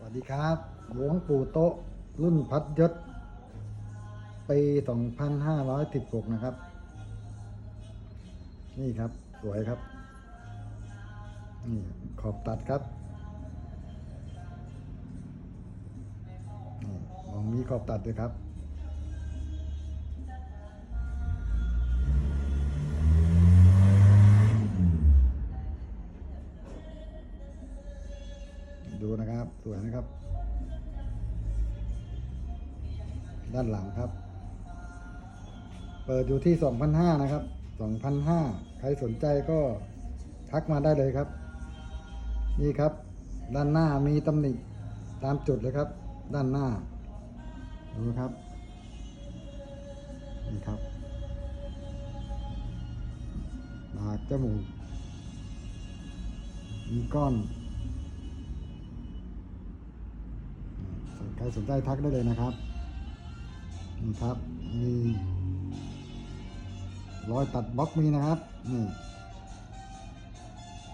สวัสดีครับ หลวงปู่โตะรุ่นพัดยศปี2516 นะครับ นี่ครับ สวยครับ นี่ขอบตัดครับนี่มองมีขอบตัดด้วยครับ ดูนะครับ สวยนะครับ ด้านหลังครับ เปิดอยู่ที่ 2,500 นะครับ 2,500 ใครสนใจก็ทักมาได้เลยครับ นี่ครับ ด้านหน้ามีตำหนิตามจุดเลยครับ ด้านหน้า ดูครับ นี่ครับปากจมูกมีก้อน ใครสนใจทักได้เลยนะครับนี่ครับมีรอยตัดบล็อกมีนะครับนี่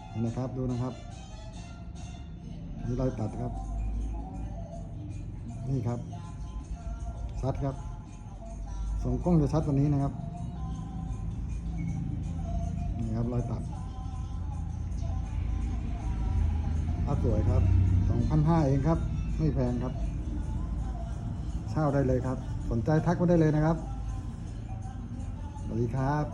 เห็นะครับดูนะครับมีรอยตัดครับ นี่ครับชัดครับส่งกล้องจะชัดกว่านี้นะครับนี่ครับรอยตัดภาพสวยครับ 2,500เองครับ ไม่แพงครับ เช่าได้เลยครับ สนใจทักมาได้เลยนะครับ สวัสดีครับ